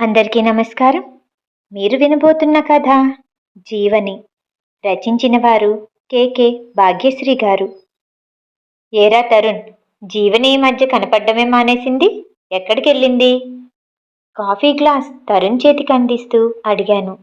అందరికీ నమస్కారం. మీరు వినబోతున్న కథ జీవని రచించిన వారు కేకే భాగ్యశ్రీ గారు. ఏరా తరుణ్ జీవని ఈ మధ్య కనపడ్డమే మానేసింది? ఎక్కడికి వెళ్ళింది? కాఫీ గ్లాస్ తరుణ్ చేతికి అందిస్తూ అడిగాను.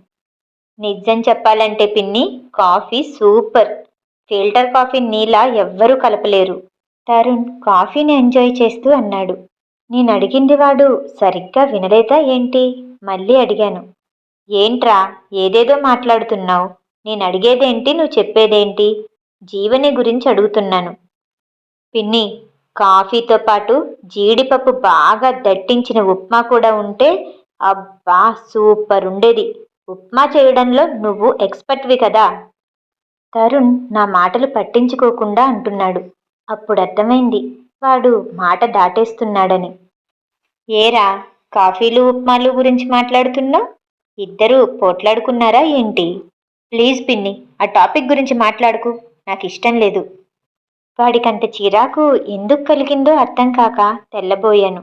నిజం చెప్పాలంటే పిన్ని కాఫీ సూపర్. ఫిల్టర్ కాఫీ నీలా ఎవ్వరూ కలపలేరు. తరుణ్ కాఫీని ఎంజాయ్ చేస్తూ అన్నాడు. నేను అడిగింది వాడు సరిగ్గా వినలేదా ఏంటి? మళ్ళీ అడిగాను. ఏంట్రా? ఏదేదో మాట్లాడుతున్నావు? నేను అడిగేదేంటి నువ్వు చెప్పేదేంటి? జీవని గురించి అడుగుతున్నాను. పిన్ని కాఫీతో పాటు జీడిపప్పు బాగా దట్టించిన ఉప్మా కూడా ఉంటే అబ్బా సూపర్ ఉండేది. ఉప్మా చేయడంలో నువ్వు ఎక్స్పర్ట్వి కదా. తరుణ్ నా మాటలు పట్టించుకోకుండా అంటున్నాడు. అప్పుడు అర్థమైంది వాడు మాట దాటేస్తున్నాడని. ఏరా కాఫీలు ఉప్మాలు గురించి మాట్లాడుతున్నావు? ఇద్దరు పోట్లాడుకున్నారా ఏంటి? ప్లీజ్ పిన్ని ఆ టాపిక్ గురించి మాట్లాడుకు నాకు ఇష్టం లేదు. వాడికంత చిరాకు ఎందుకు కలిగిందో అర్థం కాక తెల్లబోయాను.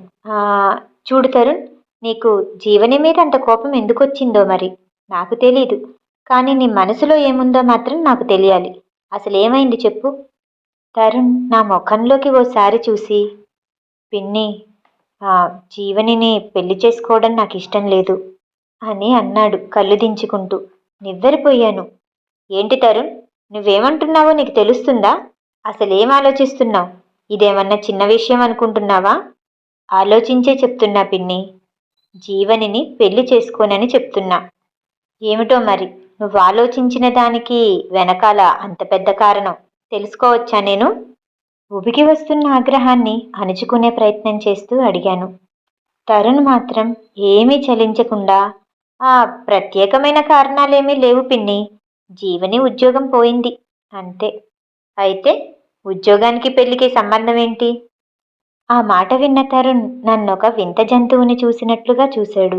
చూడు తరుణ్ నీకు జీవని మీద అంత కోపం ఎందుకు వచ్చిందో మరి? నాకు తెలీదు. కానీ నీ మనసులో ఏముందో మాత్రం నాకు తెలియాలి. అసలు ఏమైంది చెప్పు. తరుణ్ నా ముఖంలోకి ఓసారి చూసి పిన్ని జీవనిని పెళ్ళి చేసుకోవడం నాకు ఇష్టం లేదు అని అన్నాడు కళ్ళు దించుకుంటూ. నివ్వెరిపోయాను. ఏంటి తరుణ్? నువ్వేమంటున్నావో నీకు తెలుస్తుందా? అసలేం ఆలోచిస్తున్నావు? ఇదేమన్నా చిన్న విషయం అనుకుంటున్నావా? ఆలోచించే చెప్తున్నా పిన్ని. జీవనిని పెళ్ళి చేసుకోనని చెప్తున్నా. ఏమిటో మరి? నువ్వు ఆలోచించిన దానికి వెనకాల అంత పెద్ద కారణం. తెలుసుకోవచ్చా నేను? ఉబికి వస్తున్న ఆగ్రహాన్ని అణుచుకునే ప్రయత్నం చేస్తూ అడిగాను. తరుణ్ మాత్రం ఏమీ చలించకుండా ఆ ప్రత్యేకమైన కారణాలేమీ లేవు పిన్ని. జీవని ఉద్యోగం పోయింది. అంతే. అయితే ఉద్యోగానికి పెళ్ళికి సంబంధం ఏంటి? ఆ మాట విన్న తరుణ్ నన్నొక వింత జంతువుని చూసినట్లుగా చూశాడు.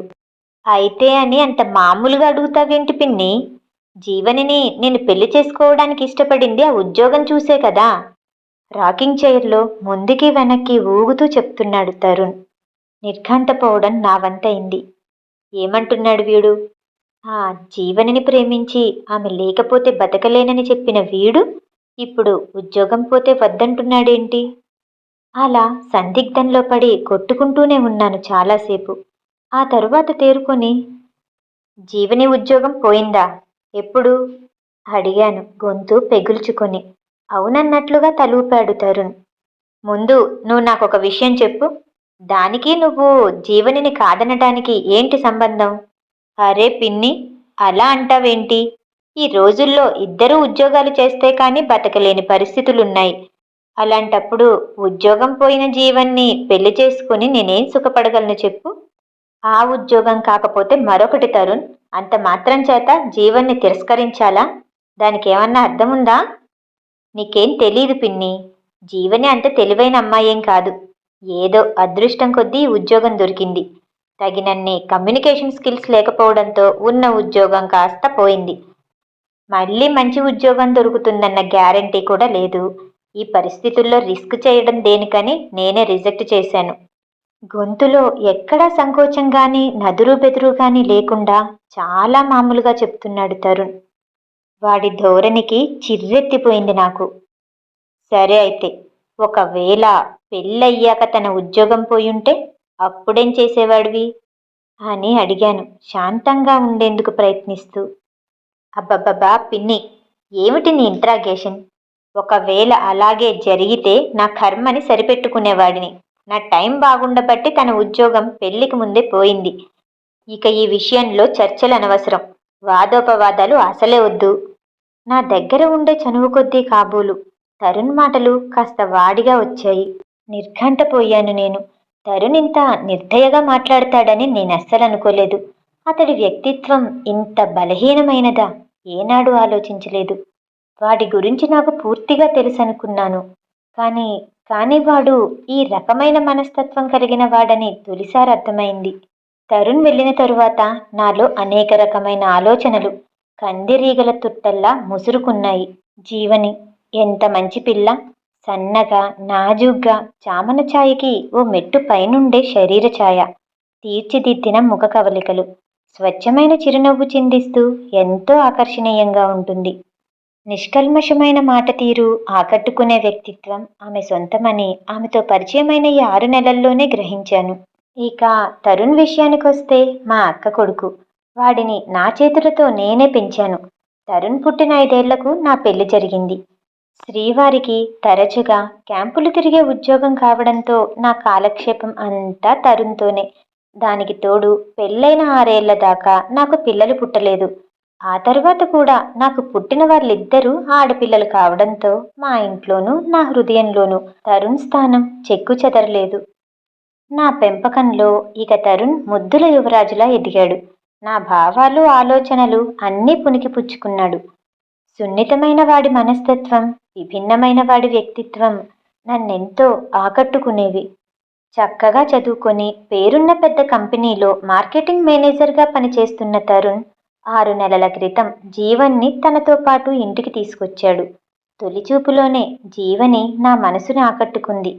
అయితే అని అంత మామూలుగా అడుగుతావేంటి పిన్ని? జీవనిని నేను పెళ్ళి చేసుకోవడానికి ఇష్టపడింది ఆ ఉద్యోగం చూసే కదా. రాకింగ్ చైర్లో ముందుకి వెనక్కి ఊగుతూ చెప్తున్నాడు తరుణ్. నిర్ఘాంతపోవడం నా వంతైంది. ఏమంటున్నాడు వీడు? ఆ జీవనిని ప్రేమించి ఆమె లేకపోతే బతకలేనని చెప్పిన వీడు ఇప్పుడు ఉద్యోగం పోతే వద్దంటున్నాడేంటి? అలా సందిగ్ధంలో పడి కొట్టుకుంటూనే ఉన్నాను చాలాసేపు. ఆ తరువాత తేరుకొని జీవని ఉద్యోగం పోయిందా? ఎప్పుడు? అడిగాను గొంతు పెగుల్చుకొని. అవునన్నట్లుగా తలూపాడు తరుణ్. ముందు నువ్వు నాకు ఒక విషయం చెప్పు. దానికి నువ్వు జీవనిని కాదనటానికి ఏంటి సంబంధం? అరే పిన్ని అలా అంటావేంటి? ఈ రోజుల్లో ఇద్దరు ఉద్యోగాలు చేస్తే కానీ బతకలేని పరిస్థితులున్నాయి. అలాంటప్పుడు ఉద్యోగం పోయిన జీవన్ని పెళ్ళి చేసుకుని నేనేం సుఖపడగలను చెప్పు? ఆ ఉద్యోగం కాకపోతే మరొకటి తరుణ్ అంత మాత్రం చేత జీవన్ని తిరస్కరించాలా? దానికి ఏమన్నా అర్థం ఉందా నీకేం తెలీదు పిన్ని. జీవని అంత తెలివైన అమ్మాయేం కాదు. ఏదో అదృష్టం కొద్దీ ఉద్యోగం దొరికింది. తగినన్ని కమ్యూనికేషన్ స్కిల్స్ లేకపోవడంతో ఉన్న ఉద్యోగం కాస్త పోయింది. మళ్ళీ మంచి ఉద్యోగం దొరుకుతుందన్న గ్యారంటీ కూడా లేదు. ఈ పరిస్థితుల్లో రిస్క్ చేయడం దేనికని నేనే రిజెక్ట్ చేశాను. గొంతులో ఎక్కడా సంకోచం కానీ నదురు బెదురు కానీ లేకుండా చాలా మామూలుగా చెప్తున్నాడు తరుణ్. వాడి ధోరణికి చిర్రెత్తిపోయింది నాకు. సరే అయితే ఒకవేళ పెళ్ళయ్యాక తన ఉద్యోగం పోయుంటే అప్పుడేం చేసేవాడివి? అని అడిగాను శాంతంగా ఉండేందుకు ప్రయత్నిస్తూ. అబ్బబ్బబ్బా పిన్ని ఏమిటి నీ ఇంట్రాగేషన్? ఒకవేళ అలాగే జరిగితే నా కర్మని సరిపెట్టుకునేవాడిని. నా టైం బాగుండబట్టి తన ఉద్యోగం పెళ్ళికి ముందే పోయింది. ఇక ఈ విషయంలో చర్చలు అనవసరం. వాదోపవాదాలు అసలే వద్దు. నా దగ్గర ఉండే చనువు కొద్దీ కాబోలు. తరుణ్ మాటలు కాస్త వాడిగా వచ్చాయి. నిర్ఘంటపోయాను నేను. తరుణ్ ఇంత నిర్దయగా మాట్లాడతాడని నేను అస్సలు అనుకోలేదు. అతడి వ్యక్తిత్వం ఇంత బలహీనమైనదా? ఏనాడు ఆలోచించలేదు. వాడి గురించి నాకు పూర్తిగా తెలుసనుకున్నాను. కానీ కానీ వాడు ఈ రకమైన మనస్తత్వం కలిగిన వాడని తొలిసారి అర్థమైంది. తరుణ్ వెళ్ళిన తరువాత నాలో అనేక రకమైన ఆలోచనలు. కందిరీగల తుట్టల్లా ముసురుకున్నాయి జీవని. ఎంత మంచి పిల్ల. సన్నగా నాజూగ్గా చామన ఛాయకి ఓ మెట్టు పైనుండే శరీర ఛాయ. తీర్చిదిద్దిన ముఖ కవలికలు. స్వచ్ఛమైన చిరునవ్వు చిందిస్తూ ఎంతో ఆకర్షణీయంగా ఉంటుంది. నిష్కల్మషమైన మాట తీరు ఆకట్టుకునే వ్యక్తిత్వం ఆమె సొంతమని ఆమెతో పరిచయమైన ఈ ఆరు నెలల్లోనే గ్రహించాను. ఇక తరుణ్ విషయానికొస్తే మా అక్క కొడుకు. వాడిని నా చేతులతో నేనే పెంచాను. తరుణ్ పుట్టిన ఐదేళ్ళకు నా పెళ్ళి జరిగింది. శ్రీవారికి తరచుగా క్యాంపులు తిరిగే ఉద్యోగం కావడంతో నా కాలక్షేపం అంతా తరుణ్తోనే. దానికి తోడు పెళ్ళైన ఆరేళ్ళ దాకా నాకు పిల్లలు పుట్టలేదు. ఆ తర్వాత కూడా నాకు పుట్టిన వాళ్ళిద్దరూ ఆడపిల్లలు కావడంతో మా ఇంట్లోనూ నా హృదయంలోనూ తరుణ్ స్థానం చెక్కు చెదరలేదు. నా పెంపకంలో ఇక తరుణ్ ముద్దుల యువరాజులా ఎదిగాడు. నా భావాలు ఆలోచనలు అన్నీ పుణికిపుచ్చుకున్నాడు సున్నితమైన వాడి మనస్తత్వం విభిన్నమైన వాడి వ్యక్తిత్వం నన్నెంతో ఆకట్టుకునేవి. చక్కగా చదువుకొని పేరున్న పెద్ద కంపెనీలో మార్కెటింగ్ మేనేజర్గా పనిచేస్తున్న తరుణ్ ఆరు నెలల క్రితం జీవన్ని తనతో పాటు ఇంటికి తీసుకొచ్చాడు. తొలిచూపులోనే జీవని నా మనసుని ఆకట్టుకుంది.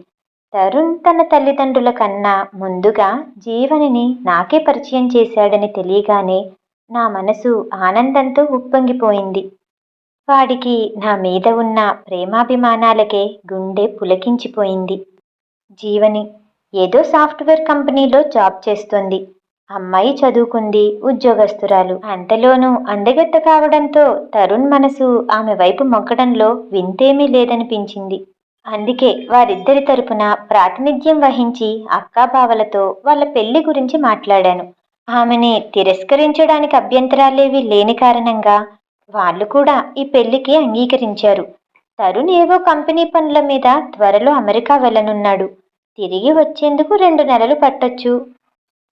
తరుణ్ తన తల్లిదండ్రుల కన్నా ముందుగా జీవనిని నాకే పరిచయం చేశాడని తెలియగానే నా మనసు ఆనందంతో ఉప్పొంగిపోయింది. వాడికి నా మీద ఉన్న ప్రేమాభిమానాలకే గుండె పులకించిపోయింది. జీవని ఏదో సాఫ్ట్వేర్ కంపెనీలో జాబ్ చేస్తుంది. అమ్మాయి చదువుకుంది ఉద్యోగస్తురాలు. అంతలోనూ అందగత్త కావడంతో తరుణ్ మనసు ఆమె వైపు మొగ్గడంలో వింతేమీ లేదనిపించింది. అందుకే వారిద్దరి తరపున ప్రాతినిధ్యం వహించి అక్కాబావలతో వాళ్ళ పెళ్ళి గురించి మాట్లాడాను. ఆమెని తిరస్కరించడానికి అభ్యంతరాలేవి లేని కారణంగా వాళ్ళు కూడా ఈ పెళ్ళికి అంగీకరించారు. తరుణ్ ఏవో కంపెనీ పనుల మీద త్వరలో అమెరికా వెళ్ళనున్నాడు. తిరిగి వచ్చేందుకు రెండు నెలలు పట్టొచ్చు.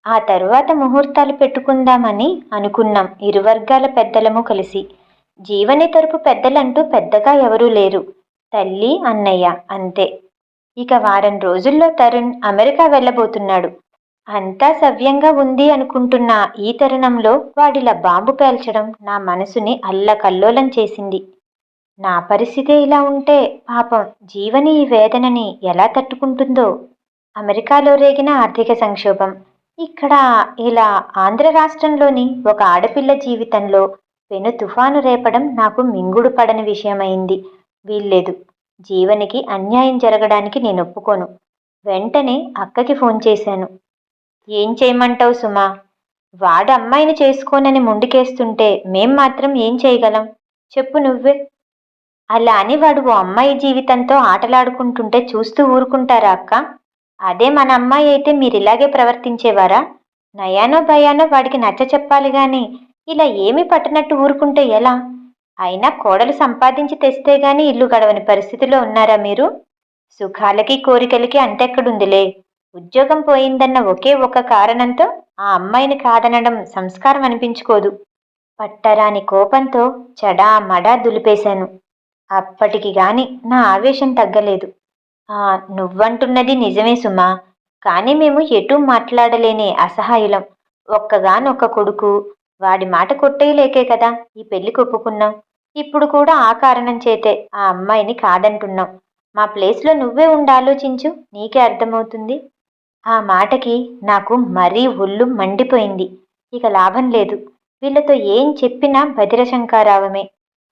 ఆ తరువాత ముహూర్తాలు పెట్టుకుందామని అనుకున్నాం ఇరు వర్గాల పెద్దలము కలిసి. జీవని తరపు పెద్దలంటూ పెద్దగా ఎవరూ లేరు. తల్లి అన్నయ్య అంతే. ఇక వారం రోజుల్లో తరుణ్ అమెరికా వెళ్ళబోతున్నాడు. అంతా సవ్యంగా ఉంది అనుకుంటున్న ఈ తరుణంలో వాడిలా బాంబు పేల్చడం నా మనసుని అల్లకల్లోలం చేసింది. నా పరిస్థితే ఇలా ఉంటే పాపం జీవని ఈ వేదనని ఎలా తట్టుకుంటుందో. అమెరికాలో రేగిన ఆర్థిక సంక్షోభం. ఇక్కడ ఇలా ఆంధ్ర రాష్ట్రంలోని ఒక ఆడపిల్ల జీవితంలో పెను తుఫాను రేపడం నాకు మింగుడు పడని విషయమైంది. వీల్లేదు. జీవనికి అన్యాయం జరగడానికి నేను ఒప్పుకోను. వెంటనే అక్కకి ఫోన్ చేశాను. ఏం చేయమంటావు సుమా? వాడు అమ్మాయిని చేసుకోనని ముందుకేస్తుంటే మేం మాత్రం ఏం చేయగలం? చెప్పు నువ్వే. అలా అని వాడు ఓ అమ్మాయి జీవితంతో ఆటలాడుకుంటుంటే చూస్తూ ఊరుకుంటారా అక్క? అదే మన అమ్మాయి అయితే మీరు ఇలాగే ప్రవర్తించేవారా? నయానో భయానో వాడికి నచ్చ చెప్పాలి గాని ఇలా ఏమీ పట్టనట్టు ఊరుకుంటే ఎలా? అయినా కోడలు సంపాదించి తెస్తే గాని ఇల్లు గడవని పరిస్థితిలో ఉన్నారా మీరు? సుఖాలకి కోరికలకి అంతెక్కడుందిలే. ఉద్యోగం పోయిందన్న ఒకే ఒక కారణంతో ఆ అమ్మాయిని కాదనడం సంస్కారం అనిపించుకోదు. పట్టరాని కోపంతో చడా మడా దులిపేశాను. అప్పటికి గాని నా ఆవేశం తగ్గలేదు. ఆ నువ్వంటున్నది నిజమే సుమా. కానీ మేము ఎటూ మాట్లాడలేని అసహాయులం. ఒక్కగానొక్క కొడుకు. వాడి మాట కొట్టేయలేకే కదా. ఈ పెళ్ళి కొప్పుకున్నాం ఇప్పుడు కూడా ఆ కారణం చేతే ఆ అమ్మాయిని కాదంటున్నాం మా ప్లేస్లో నువ్వే ఉండాలోచించు నీకే అర్థమవుతుంది. ఆ మాటకి నాకు మరీ ఒళ్ళు మండిపోయింది. ఇక లాభం లేదు. వీళ్ళతో ఏం చెప్పినా భద్రశంకారావమే.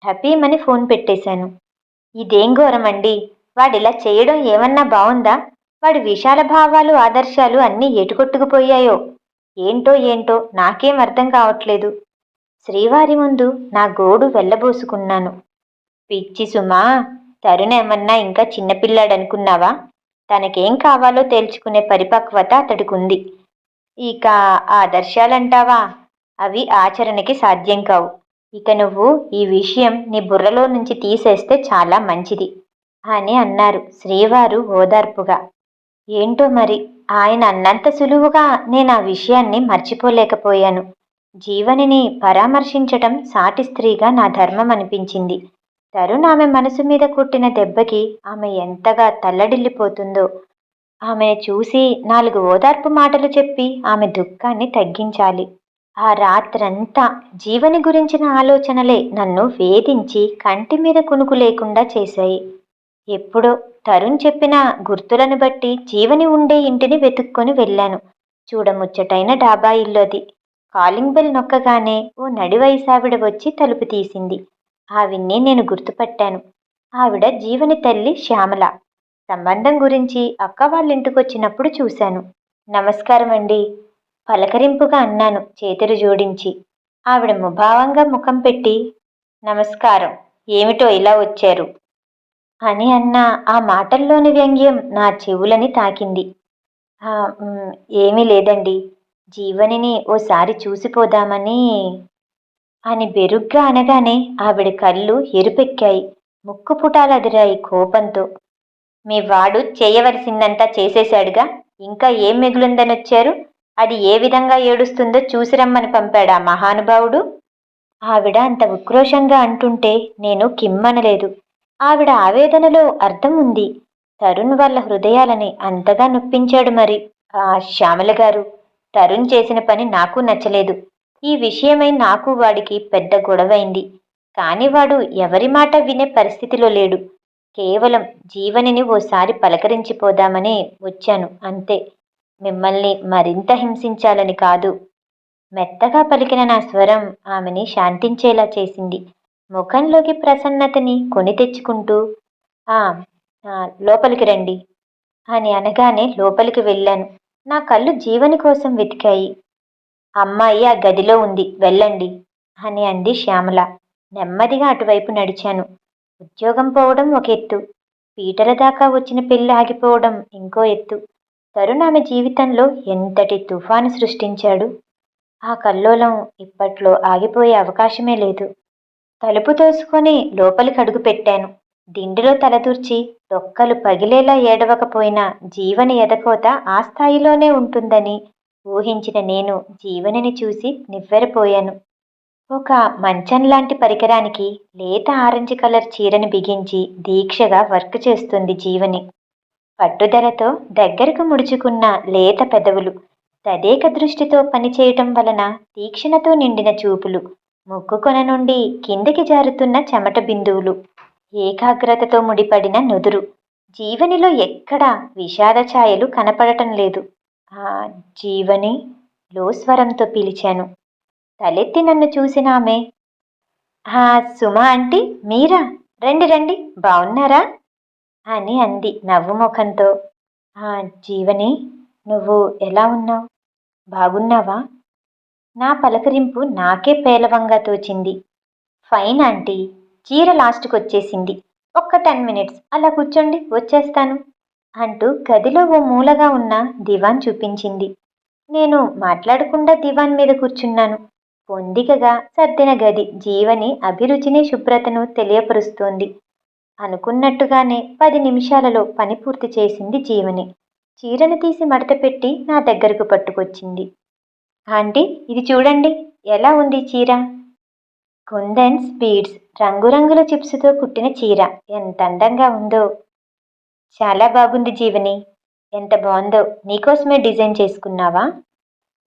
హ్యాపీమని ఫోన్ పెట్టేశాను. ఇదేం ఘోరమండి? వాడిలా చేయడం ఏమన్నా బావుందా? వాడి విశాల భావాలు ఆదర్శాలు అన్నీ ఎటుకొట్టుకుపోయాయో? ఏంటో ఏంటో నాకేం అర్థం కావట్లేదు. శ్రీవారి ముందు నా గోడు వెళ్ళబోసుకున్నాను. పిచ్చి సుమా తరుణ్ ఏమన్నా ఇంకా చిన్నపిల్లాడనుకున్నావా? తనకేం కావాలో తేల్చుకునే పరిపక్వత అతడికుంది. ఇక ఆదర్శాలంటావా? అవి ఆచరణకి సాధ్యం కావు. ఇక నువ్వు ఈ విషయం నీ బుర్రలో నుంచి తీసేస్తే చాలా మంచిది అని అన్నారు శ్రీవారు ఓదార్పుగా. ఏంటో మరి ఆయన అన్నంత సులువుగా నేను ఆ విషయాన్ని మర్చిపోలేకపోయాను. జీవనిని పరామర్శించటం సాటి స్త్రీగా నా ధర్మం అనిపించింది. తరుణ్ ఆమె మనసు మీద కుట్టిన దెబ్బకి ఆమె ఎంతగా తల్లడిల్లిపోతుందో. ఆమెను చూసి నాలుగు ఓదార్పు మాటలు చెప్పి ఆమె దుఃఖాన్ని తగ్గించాలి. ఆ రాత్రంతా జీవని గురించిన ఆలోచనలే నన్ను వేధించి కంటి మీద కునుకు లేకుండా చేశాయి. ఎప్పుడో తరుణ్ చెప్పిన గుర్తులను బట్టి జీవని ఉండే ఇంటిని వెతుక్కొని వెళ్ళాను. చూడముచ్చటైన డాబా ఇల్లోది. కాలింగ్ బెల్ నొక్కగానే ఓ నడివయసావిడ వచ్చి తలుపు తీసింది. ఆవిడ్ని నేను గుర్తుపట్టాను. ఆవిడ జీవని తల్లి శ్యామల. సంబంధం గురించి అక్క వాళ్ళ ఇంటికొచ్చినప్పుడు చూశాను. నమస్కారం అండి. పలకరింపుగా అన్నాను చేతులు జోడించి. ఆవిడ ముభావంగా ముఖం పెట్టి నమస్కారం. ఏమిటో ఇలా వచ్చారు? అని అన్న ఆ మాటల్లోని వ్యంగ్యం నా చెవులని తాకింది. ఏమీ లేదండి. జీవనిని ఓసారి చూసిపోదామని అని బెరుగ్గా అనగానే ఆవిడ కళ్ళు ఎరుపెక్కాయి ముక్కు పుటాలదిరాయి కోపంతో. మీ వాడు చేయవలసిందంతా చేసేశాడుగా ఇంకా ఏం మిగులుందని వచ్చారు అది ఏ విధంగా ఏడుస్తుందో చూసి రమ్మని పంపాడా మహానుభావుడు? ఆవిడ అంత ఉక్రోషంగా అంటుంటే నేను కిమ్మనలేదు. ఆవిడ ఆవేదనలో అర్థం ఉంది. తరుణ్ వాళ్ళ హృదయాలని అంతగా నొప్పించాడు మరి ఆ శ్యామల గారు తరుణ్ చేసిన పని నాకు నచ్చలేదు. ఈ విషయమై నాకు వాడికి పెద్ద గొడవైంది. కాని వాడు ఎవరి మాట వినే పరిస్థితిలో లేడు. కేవలం జీవనిని ఓసారి పలకరించిపోదామని వచ్చాను అంతే. మిమ్మల్ని మరింత హింసించాలని కాదు. మెత్తగా పలికిన నా స్వరం ఆమెని శాంతించేలా చేసింది. ముఖంలోకి ప్రసన్నతని కొని తెచ్చుకుంటూ "ఆ, ఆ, లోపలికి రండి అని అనగానే లోపలికి వెళ్ళాను. నా కళ్ళు జీవని కోసం వెతికాయి. అమ్మాయి ఆ గదిలో ఉంది వెళ్ళండి అని అంది శ్యామల. నెమ్మదిగా అటువైపు నడిచాను. ఉద్యోగం పోవడం ఒక ఎత్తు. పీటల దాకా వచ్చిన పెళ్ళి ఆగిపోవడం ఇంకో ఎత్తు. తరుణ్ ఆమె జీవితంలో ఎంతటి తుఫాను సృష్టించాడు? ఆ కల్లోలం ఇప్పట్లో ఆగిపోయే అవకాశమే లేదు. తలుపు తోసుకొని లోపలికి అడుగు పెట్టాను. దిండిలో తలదూర్చి డొక్కలు పగిలేలా ఏడవకపోయినా జీవని ఎదకోత ఆ స్థాయిలోనే ఉంటుందని ఊహించిన నేను జీవనిని చూసి నివ్వెరపోయాను. ఒక మంచం లాంటి పరికరానికి లేత ఆరెంజ్ కలర్ చీరను బిగించి దీక్షగా వర్క్ చేస్తుంది జీవని. పట్టుదలతో దగ్గరకు ముడుచుకున్న లేత పెదవులు తదేక దృష్టితో పనిచేయటం వలన తీక్షణతో నిండిన చూపులు ముక్కు కొన నుండి కిందకి జారుతున్న చెమట బిందువులు. ఏకాగ్రతతో ముడిపడిన నుదురు. జీవనిలో ఎక్కడా విషాద ఛాయలు కనపడటం లేదు. ఆ జీవని లో స్వరంతో పిలిచాను. తలెత్తి నన్ను చూసిన ఆమె ఆ సుమ ఆంటీ మీరా? రండి రండి బాగున్నారా అని అంది నవ్వు ముఖంతో. ఆ జీవని నువ్వు ఎలా ఉన్నావు? బాగున్నావా? నా పలకరింపు నాకే పేలవంగా తోచింది. ఫైన్ ఆంటీ చీర లాస్ట్కి వచ్చేసింది. ఒక్క టెన్ మినిట్స్. అలా కూర్చోండి వచ్చేస్తాను. అంటూ గదిలో ఓ మూలగా ఉన్న దివాన్ చూపించింది. నేను మాట్లాడకుండా దివాన్ మీద కూర్చున్నాను. పొందికగా సర్దిన గది జీవని అభిరుచిని శుభ్రతను తెలియపరుస్తోంది. అనుకున్నట్టుగానే పది నిమిషాలలో పని పూర్తి చేసింది జీవని. చీరను తీసి మడత పెట్టి నా దగ్గరకు పట్టుకొచ్చింది. ఆంటీ ఇది చూడండి. ఎలా ఉంది చీర? కుందన్ స్వీట్స్ రంగురంగుల చిప్స్తో కుట్టిన చీర. ఎంత అందంగా ఉందో. చాలా బాగుంది జీవని. ఎంత బాగుందో. నీకోసమే డిజైన్ చేసుకున్నావా?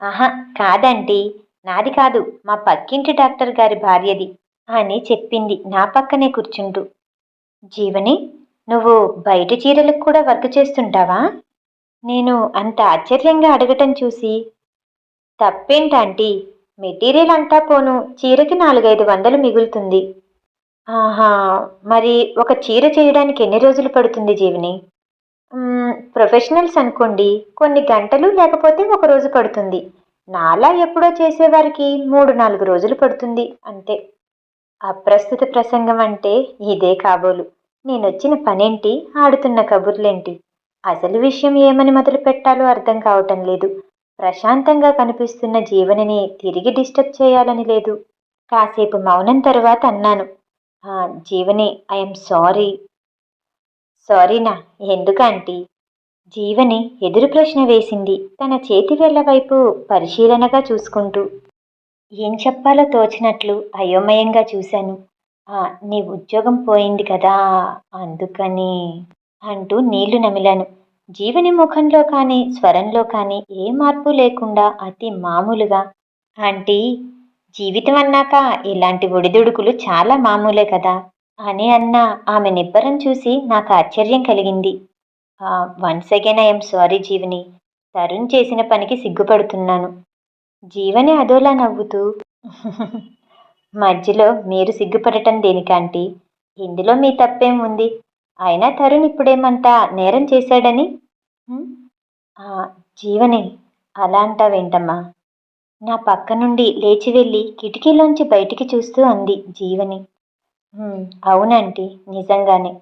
ఆహా కాదంటీ. నాది కాదు. మా పక్కింటి డాక్టర్ గారి భార్యది అని చెప్పింది నా పక్కనే కూర్చుంటూ. జీవని నువ్వు బయట చీరలకు కూడా వర్క్ చేస్తుంటావా? నేను అంత ఆశ్చర్యంగా అడగటం చూసి తప్పేంటాంటీ? మెటీరియల్ అంతా పోను చీరకి నాలుగైదు వందలు మిగులుతుంది. ఆహా మరి ఒక చీర చేయడానికి ఎన్ని రోజులు పడుతుంది జీవని? ప్రొఫెషనల్స్ అనుకోండి కొన్ని గంటలు లేకపోతే ఒక రోజు పడుతుంది. నాలా ఎప్పుడో చేసేవారికి మూడు నాలుగు రోజులు పడుతుంది అంతే. అప్రస్తుత ప్రసంగం అంటే ఇదే కాబోలు. నేనొచ్చిన పనేంటి? ఆడుతున్న కబుర్లేంటి? అసలు విషయం ఏమని మొదలు పెట్టాలో అర్థం కావటం లేదు. ప్రశాంతంగా కనిపిస్తున్న జీవనిని తిరిగి డిస్టర్బ్ చేయాలని లేదు. కాసేపు మౌనం తరువాత అన్నాను "ఆ, జీవని ఐఎమ్ సారీ. సారీనా? ఎందుకు ఆంటీ? జీవని ఎదురు ప్రశ్న వేసింది తన చేతి వేళ్ళ వైపు పరిశీలనగా చూసుకుంటూ. ఏం చెప్పాలో తోచినట్లు అయోమయంగా చూశాను. నీ ఉద్యోగం పోయింది కదా అందుకని అంటూ నీళ్ళు నమిలాను. జీవని ముఖంలో కానీ స్వరంలో కానీ ఏ మార్పు లేకుండా అతి మామూలుగా. ఆంటీ జీవితం అన్నాక ఇలాంటి ఒడిదుడుకులు చాలా మామూలే కదా అని అన్న ఆమె నిబ్బరం చూసి నాకు ఆశ్చర్యం కలిగింది. Once again I'm sorry Jeevani. Tarun చేసిన పనికి సిగ్గుపడుతున్నాను. జీవని అదోలా నవ్వుతూ మధ్యలో మీరు సిగ్గుపడటం దేనికంటీ ఇందులో మీ తప్పేం ఉంది? అయినా తరుణ్ ఇప్పుడేమంతా నేరం చేశాడని? "హ్మ్? ఆ, జీవని అలా అంటావేంటమ్మా నా పక్క నుండి లేచి వెళ్ళి కిటికీలోంచి బయటికి చూస్తూ అంది జీవని. "హ్మ్, అవునంటీ నిజంగానే.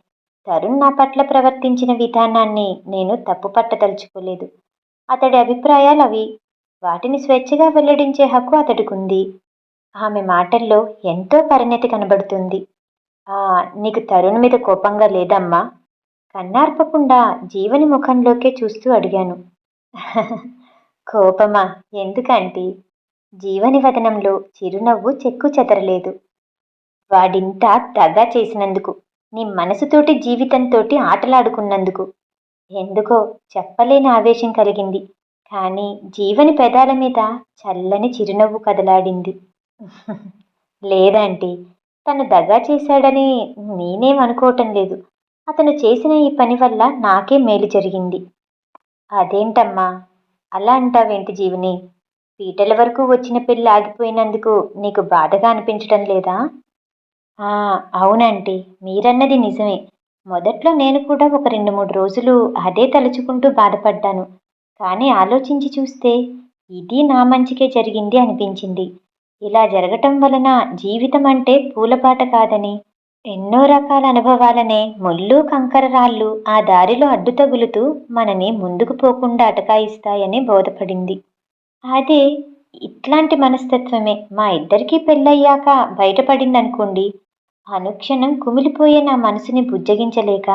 తరుణ్ నా పట్ల ప్రవర్తించిన విధానాన్ని నేను తప్పు పట్టదలుచుకోలేదు అతడి అభిప్రాయాలు అవి వాటిని స్వేచ్ఛగా వెల్లడించే హక్కు అతడికుంది. ఆమె మాటల్లో ఎంతో పరిణతి కనబడుతుంది. నీకు తరుణ్ మీద కోపంగా లేదమ్మా. కన్నార్పకుండా జీవని ముఖంలోకే చూస్తూ అడిగాను. కోపమా? ఎందుకంటే జీవని వదనంలో చిరునవ్వు చెక్కు చెదరలేదు. వాడింత దగా చేసినందుకు నీ మనసుతోటి జీవితంతోటి ఆటలాడుకున్నందుకు. ఎందుకో చెప్పలేని ఆవేశం కలిగింది. కానీ జీవని పెదాల మీద చల్లని చిరునవ్వు కదలాడింది. లేదంటీ తను దగా చేశాడని నేనేం అనుకోవటం లేదు. అతను చేసిన ఈ పని వల్ల నాకే మేలు జరిగింది. అదేంటమ్మా? అలా అంటావేంటి జీవని? పీటల వరకు వచ్చిన పెళ్ళి ఆగిపోయినందుకు నీకు బాధగా అనిపించడం లేదా? ఆ, అవునంటీ. మీరన్నది నిజమే. మొదట్లో నేను కూడా ఒక రెండు మూడు రోజులు అదే తలుచుకుంటూ బాధపడ్డాను. కానీ ఆలోచించి చూస్తే ఇది నా మంచికే జరిగింది అనిపించింది. ఇలా జరగటం వలన జీవితం అంటే పూలపాట కాదని. ఎన్నో రకాల అనుభవాలనే ముళ్ళు కంకర రాళ్ళు ఆ దారిలో అడ్డు తగులుతూ మనని ముందుకు పోకుండా అటకాయిస్తాయని బోధపడింది. అదే ఇట్లాంటి మనస్తత్వమే మా ఇద్దరికీ పెళ్ళయ్యాక బయటపడిందనుకోండి. అనుక్షణం కుమిలిపోయే నా మనసుని బుజ్జగించలేక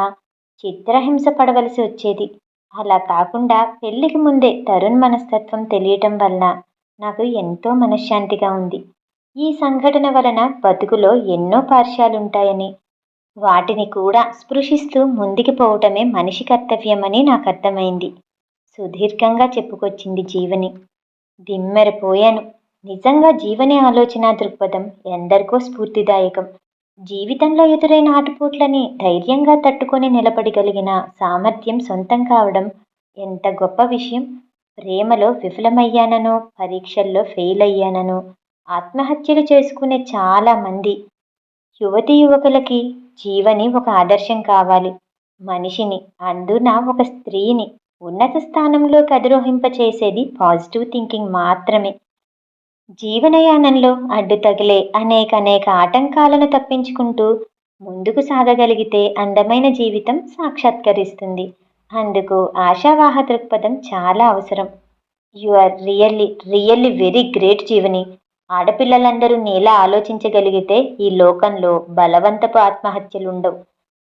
చిత్రహింస పడవలసి వచ్చేది. అలా కాకుండా పెళ్ళికి ముందే తరుణ్ మనస్తత్వం తెలియటం వలన నాకు ఎంతో మనశ్శాంతిగా ఉంది. ఈ సంఘటన వలన బతుకులో ఎన్నో పార్శ్యాలుంటాయని వాటిని కూడా స్పృశిస్తూ ముందుకు పోవటమే మనిషి కర్తవ్యమని నాకు అర్థమైంది. సుదీర్ఘంగా చెప్పుకొచ్చింది జీవని. దిమ్మెరపోయాను. నిజంగా జీవని ఆలోచన దృక్పథం ఎందరికో స్ఫూర్తిదాయకం. జీవితంలో ఎదురైన ఆటుపోట్లని ధైర్యంగా తట్టుకొని నిలబడగలిగిన సామర్థ్యం సొంతం కావడం ఎంత గొప్ప విషయం. ప్రేమలో విఫలమయ్యాననో పరీక్షల్లో ఫెయిల్ అయ్యాననో ఆత్మహత్యలు చేసుకునే చాలా మంది యువతి యువకులకి జీవని ఒక ఆదర్శం కావాలి. మనిషిని అందున ఒక స్త్రీని ఉన్నత స్థానంలోకి కదిరోహింపచేసేది పాజిటివ్ థింకింగ్ మాత్రమే. జీవనయానంలో అడ్డు తగిలే అనేక అనేక ఆటంకాలను తప్పించుకుంటూ ముందుకు సాగగలిగితే అందమైన జీవితం సాక్షాత్కరిస్తుంది. అందుకు ఆశావాహ దృక్పథం చాలా అవసరం. You are really really very great Jeevani. ఆడపిల్లలందరూ నీలా ఆలోచించగలిగితే ఈ లోకంలో బలవంతపు ఆత్మహత్యలుండవు.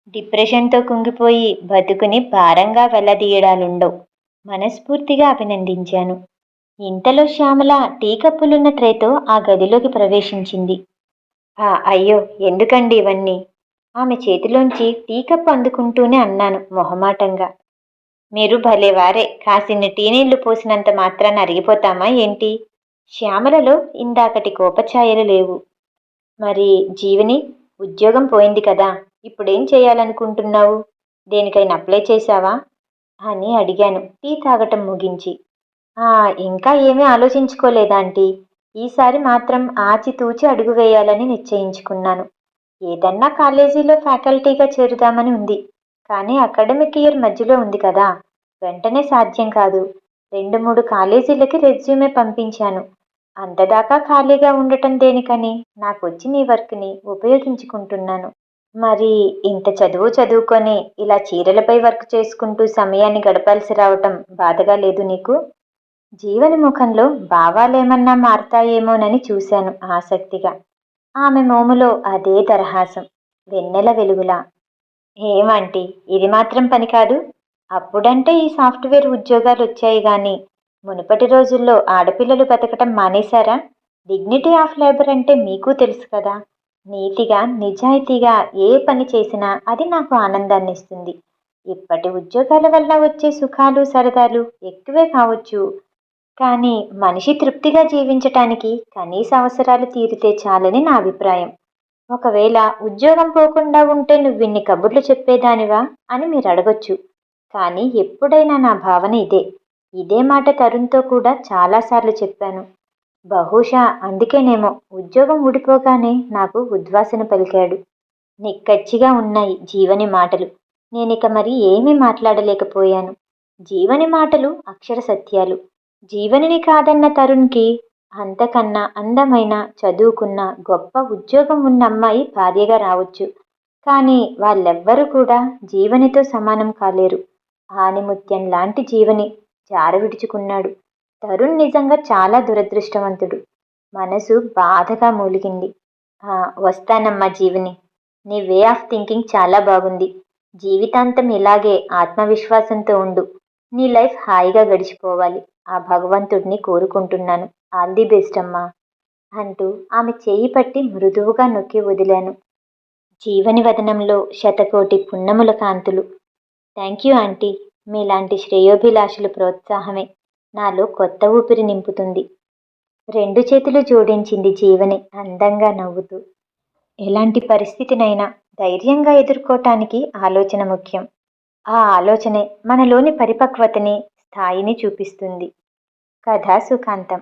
డిప్రెషన్తో కుంగిపోయి బతుకుని భారంగా వెళ్ళదీయడాలుండవు మనస్ఫూర్తిగా అభినందించాను. ఇంతలో శ్యామల టీ కప్పులున్న ట్రేతో ఆ గదిలోకి ప్రవేశించింది. "ఆ, అయ్యో ఎందుకండి ఇవన్నీ? ఆమె చేతిలోంచి టీ కప్పు అందుకుంటూనే అన్నాను మొహమాటంగా. మీరు భలేవారే కాసిన్ని టీ నీళ్ళు పోసినంత మాత్రాన అరిగిపోతామా ఏంటి? శ్యామలలో ఇందాకటి కోపఛాయలు లేవు. మరి జీవిని ఉద్యోగం పోయింది కదా ఇప్పుడేం చేయాలనుకుంటున్నావు? దేనికైనా అప్లై చేశావా? అని అడిగాను. టీ తాగటం ముగించి. "ఆ, ఇంకా ఏమీ ఆలోచించుకోలేదా ఆంటీ? ఈసారి మాత్రం ఆచితూచి అడుగు వేయాలని నిశ్చయించుకున్నాను. ఏదన్నా కాలేజీలో ఫ్యాకల్టీగా చేరుదామని ఉంది. కానీ అకాడమిక్ ఇయర్ మధ్యలో ఉంది కదా. వెంటనే సాధ్యం కాదు. రెండు మూడు కాలేజీలకి రెజ్యూమే పంపించాను. అంతదాకా ఖాళీగా ఉండటం దేనికని? నాకు వచ్చిన ఈ వర్క్ని ఉపయోగించుకుంటున్నాను. మరి ఇంత చదువు చదువుకొని ఇలా చీరలపై వర్క్ చేసుకుంటూ సమయాన్ని గడపాల్సి రావటం బాధగా లేదు నీకు? జీవని ముఖంలో భావాలేమన్నా మారతాయేమోనని చూశాను ఆసక్తిగా. ఆమె మోములో అదే తరహాసం. వెన్నెల వెలుగులా. ఏమంటీ ఇది మాత్రం పని కాదు అప్పుడంటే ఈ సాఫ్ట్వేర్ ఉద్యోగాలు వచ్చాయి కానీ మునుపటి రోజుల్లో ఆడపిల్లలు బతకటం మానేశారా? డిగ్నిటీ ఆఫ్ లేబర్ అంటే మీకు తెలుసు కదా. నీతిగా నిజాయితీగా ఏ పని చేసినా అది నాకు ఆనందాన్ని ఇస్తుంది. ఇప్పటి ఉద్యోగాల వల్ల వచ్చే సుఖాలు సరదాలు ఎక్కువే కావచ్చు. కానీ మనిషి తృప్తిగా జీవించటానికి కనీస అవసరాలు తీరితే చాలని నా అభిప్రాయం. ఒకవేళ ఉద్యోగం పోకుండా ఉంటే నువ్విన్ని కబుర్లు చెప్పేదానివా అని మీరు అడగొచ్చు. కానీ ఎప్పుడైనా నా భావన ఇదే. ఇదే మాట తరుణ్తో కూడా చాలాసార్లు చెప్పాను. బహుశా అందుకేనేమో ఉద్యోగం ఊడిపోగానే నాకు ఉద్వాసన పలికాడు. నిక్కచ్చిగా ఉన్నాయి జీవని మాటలు. నేనిక మరి ఏమీ మాట్లాడలేకపోయాను. జీవని మాటలు అక్షర సత్యాలు. జీవనిని కాదన్న తరుణ్కి అంతకన్నా అందమైన చదువుకున్న గొప్ప ఉద్యోగం ఉన్న అమ్మాయి భార్యగా రావచ్చు. కానీ వాళ్ళెవ్వరూ కూడా జీవనితో సమానం కాలేరు. ఆనిముత్యం లాంటి జీవని జారవిడుచుకున్నాడు తరుణ్ నిజంగా చాలా దురదృష్టవంతుడు. మనసు బాధగా మూలిగింది. వస్తానమ్మా జీవని. నీ వే ఆఫ్ థింకింగ్ చాలా బాగుంది. జీవితాంతం ఇలాగే ఆత్మవిశ్వాసంతో ఉండు. నీ లైఫ్ హాయిగా గడిచిపోవాలి. ఆ భగవంతుడిని కోరుకుంటున్నాను. ఆల్ ది బెస్ట్ అమ్మా అంటూ ఆమె చేయి పట్టి మృదువుగా నొక్కి వదిలాను. జీవని వదనంలో శతకోటి పున్నముల కాంతులు. Thank you aunty. మీలాంటి శ్రేయోభిలాషుల ప్రోత్సాహమే నాలో కొత్త ఊపిరి నింపుతుంది. రెండు చేతులు జోడించింది జీవని అందంగా నవ్వుతూ. ఎలాంటి పరిస్థితినైనా ధైర్యంగా ఎదుర్కోవటానికి ఆలోచన ముఖ్యం. ఆ ఆలోచనే మనలోని పరిపక్వతని స్థాయిని చూపిస్తుంది. కథ సుఖాంతం.